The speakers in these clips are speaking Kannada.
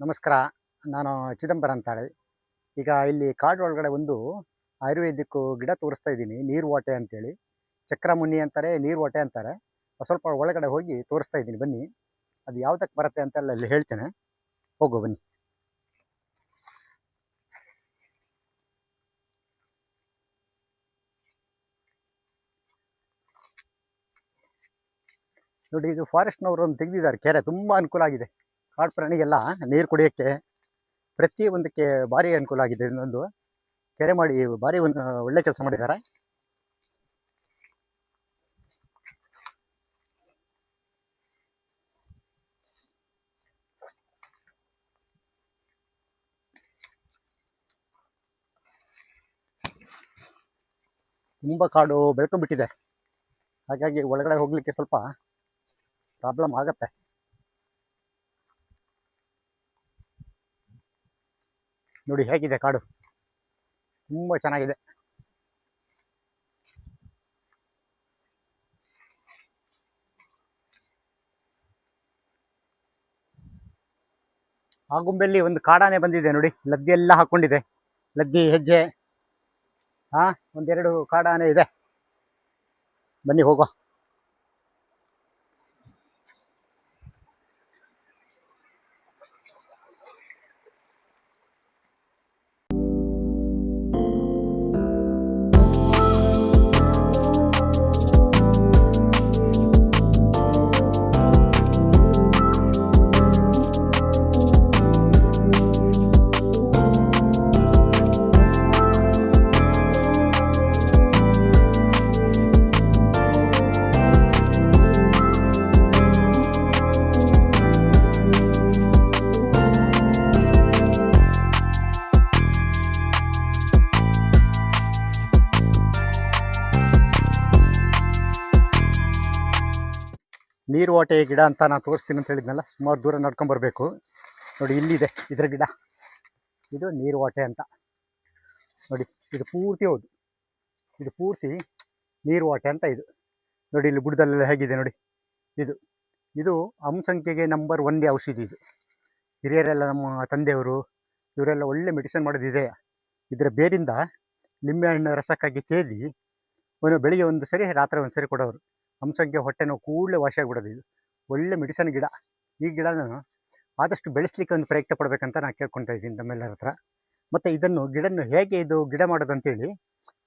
ನಮಸ್ಕಾರ. ನಾನು ಚಿದಂಬರ ಅಂತಾಳೆ. ಈಗ ಇಲ್ಲಿ ಕಾಡು ಒಳಗಡೆ ಒಂದು ಆಯುರ್ವೇದಿಕ್ ಗಿಡ ತೋರಿಸ್ತಾ ಇದ್ದೀನಿ ನೀರು ಓಟೆ ಅಂತೇಳಿ. ಚಕ್ರಮುನಿ ಅಂತಾರೆ ನೀರು ಓಟೆ ಅಂತಾರೆ ಸ್ವಲ್ಪ ಒಳಗಡೆ ಹೋಗಿ ತೋರಿಸ್ತಾ ಇದ್ದೀನಿ, ಬನ್ನಿ. ಅದು ಯಾವುದಕ್ಕೆ ಬರುತ್ತೆ ಅಂತೆಲ್ಲ ಅಲ್ಲಿ ಹೇಳ್ತೇನೆ. ಹೋಗು, ಬನ್ನಿ. ನೋಡಿ, ಇದು ಫಾರೆಸ್ಟ್ನವರು ಒಂದು ತೆಗೆದಿದ್ದಾರೆ, ಕೆರೆ, ತುಂಬ ಅನುಕೂಲ ಆಗಿದೆ. ಕಾಡು ಪ್ರಾಣಿಗೆಲ್ಲ ನೀರು ಕುಡಿಯೋಕ್ಕೆ ಪ್ರತಿ ಒಂದಕ್ಕೆ ಭಾರಿ ಅನುಕೂಲ ಆಗಿದೆ. ಇನ್ನೊಂದು ಕೆರೆ ಮಾಡಿ ಭಾರಿ ಒಂದು ಒಳ್ಳೆ ಕೆಲಸ ಮಾಡಿದ್ದಾರೆ. ತುಂಬ ಕಾಡು ಬೆಳ್ಕೊಂಡ್ಬಿಟ್ಟಿದೆ. ಹಾಗಾಗಿ ಒಳಗಡೆ ಹೋಗಲಿಕ್ಕೆ ಸ್ವಲ್ಪ ಪ್ರಾಬ್ಲಮ್ ಆಗತ್ತೆ. ನೋಡಿ ಹೇಗಿದೆ ಕಾಡು. ತುಂಬ ಚೆನ್ನಾಗಿದೆ. ಆಗುಂಬೆಲ್ಲಿ ಒಂದು ಕಾಡಾನೆ ಬಂದಿದೆ ನೋಡಿ. ಲದ್ದಿ ಎಲ್ಲ ಹಾಕೊಂಡಿದೆ. ಲದ್ದಿ, ಹೆಜ್ಜೆ. ಹಾ ಒಂದೆರಡು ಕಾಡಾನೆ ಇದೆ. ಬನ್ನಿ ಹೋಗುವ. ನೀರು ಓಟೆ ಗಿಡ ಅಂತ ನಾನು ತೋರಿಸ್ತೀನಿ ಅಂತ ಹೇಳಿದ್ನಲ್ಲ, ಸುಮಾರು ದೂರ ನಡ್ಕೊಂಬರ್ಬೇಕು ಬರಬೇಕು. ನೋಡಿ, ಇಲ್ಲಿದೆ, ಇದ್ರ ಗಿಡ. ಇದು ನೀರು ಓಟೆ ಅಂತ. ನೋಡಿ, ಇದು ಪೂರ್ತಿ ಹೌದು. ಇದು ಪೂರ್ತಿ ನೀರು ಓಟೆ ಅಂತ ಇದು. ನೋಡಿ, ಇಲ್ಲಿ ಬುಡದಲ್ಲೆಲ್ಲ ಹೇಗಿದೆ ನೋಡಿ. ಇದು ಇದು ಅಂಸಂಖ್ಯೆಗೆ ನಂಬರ್ ಒನ್ ಔಷಧಿ ಇದು. ಹಿರಿಯರೆಲ್ಲ ನಮ್ಮ ತಂದೆಯವರು, ಇವರೆಲ್ಲ ಒಳ್ಳೆ ಮೆಡಿಸನ್ ಮಾಡೋದಿದೆ. ಇದರ ಬೇರಿಂದ ನಿಂಬೆಹಣ್ಣು ರಸಕ್ಕಾಗಿ ತೇದಿ ಒಂದು ಬೆಳಿಗ್ಗೆ ಒಂದು ಸರಿ, ರಾತ್ರಿ ಒಂದು ಸರಿ ಕೊಡೋರು. ಅಂಸಂಖ್ಯೆ ಹೊಟ್ಟೆ ನೋವು ಕೂಡಲೇ ವಾಸಿ ಆಗಿಬಿಡೋದು ಇದು. ಒಳ್ಳೆ ಮೆಡಿಸನ್ ಗಿಡ. ಈ ಗಿಡನ ಆದಷ್ಟು ಬೆಳೆಸ್ಲಿಕ್ಕೆ ಒಂದು ಪ್ರಯತ್ನ ಪಡಬೇಕಂತ ನಾನು ಕೇಳ್ಕೊತಾ ಇದ್ದೀನಿ ನಮ್ಮೆಲ್ಲರ ಹತ್ರ. ಮತ್ತು ಇದನ್ನು ಗಿಡನ್ನು ಹೇಗೆ ಇದು ಗಿಡ ಮಾಡೋದು ಅಂತೇಳಿ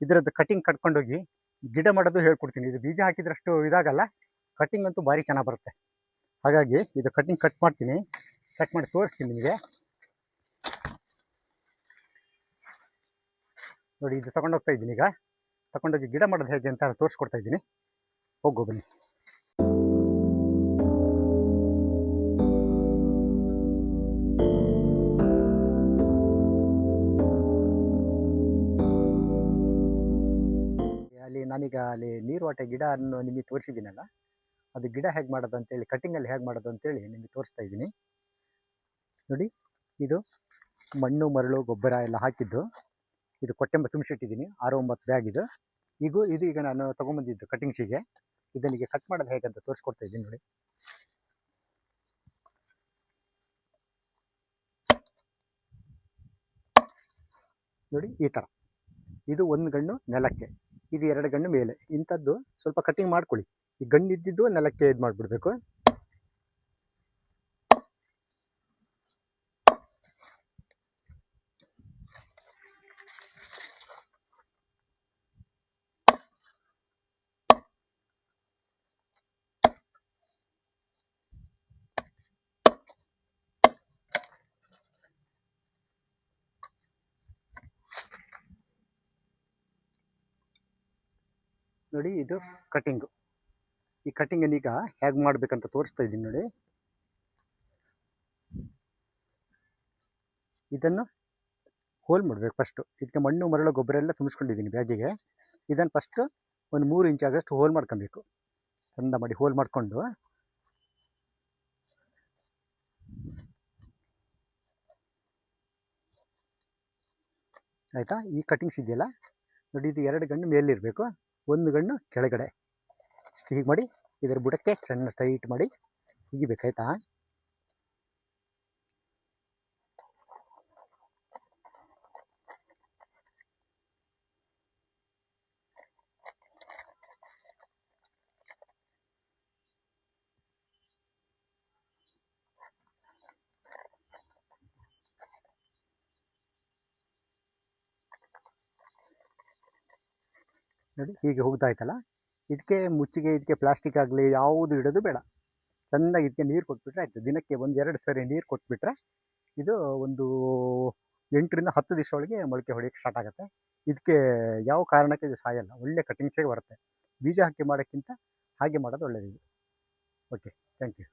ಇದರದ್ದು ಕಟಿಂಗ್ ಕಟ್ಕೊಂಡೋಗಿ ಗಿಡ ಮಾಡೋದು ಹೇಳ್ಕೊಡ್ತೀನಿ. ಇದು ಬೀಜ ಹಾಕಿದ್ರಷ್ಟು ಇದಾಗಲ್ಲ ಕಟಿಂಗ್ ಅಂತೂ ಭಾರಿ ಚೆನ್ನಾಗಿ ಬರುತ್ತೆ. ಹಾಗಾಗಿ ಇದು ಕಟಿಂಗ್ ಕಟ್ ಮಾಡ್ತೀನಿ. ಕಟ್ ಮಾಡಿ ತೋರಿಸ್ತೀನಿ ನಿಮಗೆ. ನೋಡಿ, ಇದು ತಗೊಂಡೋಗ್ತಾ ಇದ್ದೀನಿ ಈಗ. ತಗೊಂಡೋಗಿ ಗಿಡ ಮಾಡೋದು ಹೇಗೆ ಅಂತ ತೋರಿಸ್ಕೊಡ್ತಾ ಇದ್ದೀನಿ. ಹೋಗು ಬನ್ನಿ. ಅಲ್ಲಿ ನಾನೀಗ ಅಲ್ಲಿ ನೀರು ವಾಟೆ ಗಿಡ ಅನ್ನು ನಿಮಗೆ ತೋರಿಸಿದ್ದೀನಲ್ಲ, ಅದು ಗಿಡ ಹೇಗೆ ಮಾಡೋದು ಅಂತೇಳಿ ಕಟ್ಟಿಂಗಲ್ಲಿ ಹೇಗೆ ಮಾಡೋದು ಅಂತೇಳಿ ನಿಮಗೆ ತೋರಿಸ್ತಾ ಇದ್ದೀನಿ. ನೋಡಿ, ಇದು ಮಣ್ಣು, ಮರಳು, ಗೊಬ್ಬರ ಎಲ್ಲ ಹಾಕಿದ್ದು. ಇದು ಕೊಟ್ಟೆಂಬ ತುಂಬಿಸಿಟ್ಟಿದ್ದೀನಿ ಆರು ಒಂಬತ್ತು ಬ್ಯಾಗ್ ಇದು. ಈಗ ಇದು ಈಗ ನಾನು ತೊಗೊಂಬಂದಿದ್ದು ಕಟಿಂಗ್ಸಿಗೆ ಇದನ್ನಿಗೆ ಕಟ್ ಮಾಡೋದು ಹೇಗಂತ ತೋರಿಸ್ಕೊಡ್ತಾ ಇದ್ದೀನಿ ನೋಡಿ. ನೋಡಿ, ಈ ಥರ ಇದು ಒಂದು ಗಣ್ಣು ನೆಲಕ್ಕೆ. ಇದು ಎರಡು ಗಣ್ಣು ಮೇಲೆ. ಇಂಥದ್ದು ಸ್ವಲ್ಪ ಕಟಿಂಗ್ ಮಾಡ್ಕೊಳ್ಳಿ. ಈ ಗಣ್ಣು ಇದ್ದಿದ್ದು ನೆಲಕ್ಕೆ ಇದು ಮಾಡಿಬಿಡ್ಬೇಕು ನೋಡಿ ಇದು ಕಟಿಂಗು ಈ ಕಟಿಂಗನ್ನು ಈಗ ಹೇಗೆ ಮಾಡಬೇಕಂತ ತೋರಿಸ್ತಾ ಇದ್ದೀನಿ ನೋಡಿ. ಇದನ್ನು ಹೋಲ್ ಮಾಡಬೇಕು ಫಸ್ಟು ಇದಕ್ಕೆ ಮಣ್ಣು, ಮರಳು, ಗೊಬ್ಬರ ಎಲ್ಲ ತುಂಬಿಸ್ಕೊಂಡಿದ್ದೀನಿ ಬ್ಯಾಗಿಗೆ ಇದನ್ನು ಫಸ್ಟು ಒಂದು ಮೂರು ಇಂಚ್ ಆಗಷ್ಟು ಹೋಲ್ ಮಾಡ್ಕೊಬೇಕು. ಚಂದ ಮಾಡಿ ಹೋಲ್ ಮಾಡಿಕೊಂಡು. ಆಯಿತಾ? ಈ ಕಟಿಂಗ್ಸ್ ಇದೆಯಲ್ಲ? ನೋಡಿ, ಇದು ಎರಡು ಗಣ್ಣು ಮೇಲಿರಬೇಕು. ಒಂದು ಗಣ್ಣು ಕೆಳಗಡೆ. ಇಷ್ಟು ಹೀಗೆ ಮಾಡಿ ಇದರ ಬುಡಕ್ಕೆ ಸಣ್ಣ ಟೈಟ್ ಮಾಡಿ ತೆಗಿಬೇಕಾಯ್ತಾ ನೋಡಿ, ಹೀಗೆ ಹೋಗ್ತಾಯ್ತಲ್ಲ ಇದಕ್ಕೆ ಮುಚ್ಚಿಗೆ ಇದಕ್ಕೆ ಪ್ಲಾಸ್ಟಿಕ್ ಆಗಲಿ ಯಾವುದು ಇಡೋದು ಬೇಡ. ಚೆನ್ನಾಗಿ ಇದಕ್ಕೆ ನೀರು ಕೊಟ್ಬಿಟ್ರೆ ಆಯಿತು. ದಿನಕ್ಕೆ ಒಂದು ಎರಡು ಸರಿ ನೀರು ಕೊಟ್ಬಿಟ್ರೆ ಇದು ಒಂದು ಎಂಟರಿಂದ ಹತ್ತು ದಿವಸ ಒಳಗೆ ಮೊಳಕೆ ಹೊಡೆಯೋಕ್ಕೆ ಸ್ಟಾರ್ಟ್ ಆಗುತ್ತೆ. ಇದಕ್ಕೆ ಯಾವ ಕಾರಣಕ್ಕೆ ಇದು ಸಾಯಲ್ಲ. ಒಳ್ಳೆ ಕಟಿಂಗ್ಸೇ ಬರುತ್ತೆ. ಬೀಜ ಹಾಕಿ ಮಾಡೋಕ್ಕಿಂತ ಹಾಗೆ ಮಾಡೋದು ಒಳ್ಳೆಯದು ಓಕೆ ಥ್ಯಾಂಕ್ ಯು